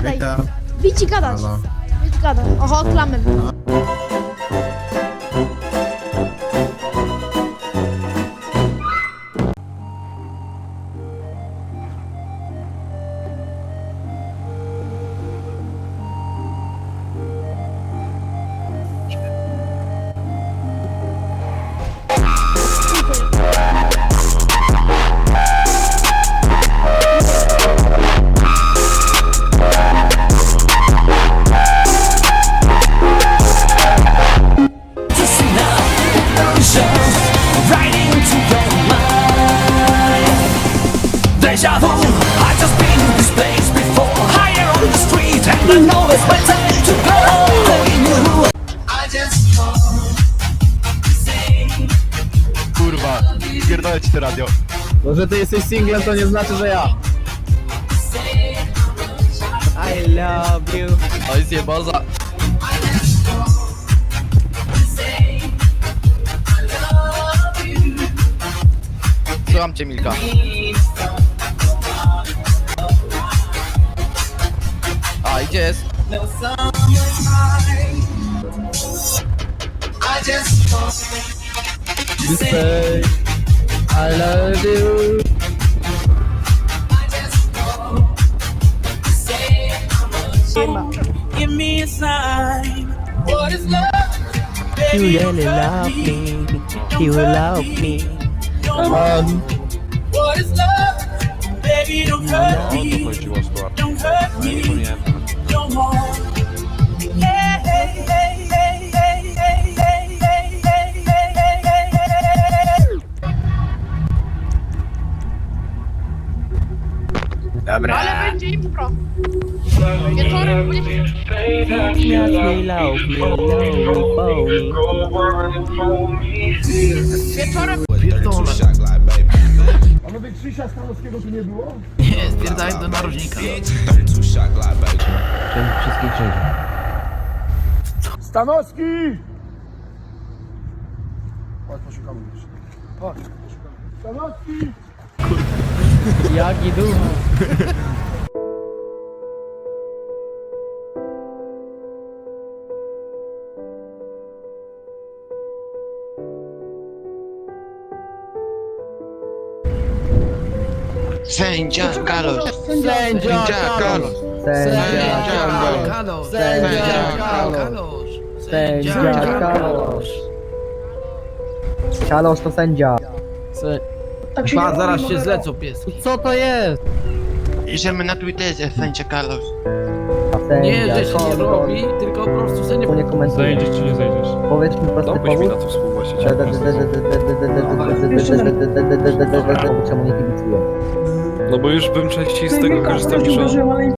Bicicada aí. Bicicada. Bicicada. Rock lá mesmo. Deja vu, I just been in this place before Higher on the street and I know it's my time to go Calling you I just want to say Kurwa, pierdolę ci to radio. To, że ty jesteś singlem, to nie znaczy, że ja. I love you. Oj, zjeboza. Słucham cię, Milka. I just want You say I love you. Give me a sign What is love? You really love me. You love me. Um, What is love? Baby, don't hurt me. Don't hurt me no more. Dobra. Ale będzie impro. Wieczorem będzie... Let me love, Wieczorem... Pierdolę. Panowie, Krzysia Stanowskiego tu nie było? Nie, stwierdzałem do narożnika. Cześć, wszystkich cześć. Stanowski! Chodź, poszukamy jeszcze. Chodź, poszukamy. Stanowski! Kurde. Ja gidu. Sędzia Carlos! Sędzia Carlos! Sędzia Carlos! Sędzia Carlos! Sędzia Carlos! Carlos to sędzia! Se Ba, zaraz się zlecą pies. Co to jest? Piszemy na Twitterze Sędzia Carlos. Nie, Sędzia że się nie Kalosz. robi, tylko po prostu sobie To nie komentuję. Zajdziesz czy nie zajdziesz? Powiedz mi prosty Dałbyś mi na to współwłaściciel. Czemu nie kibicuję? No bo już bym częściej z tego korzystał niż on.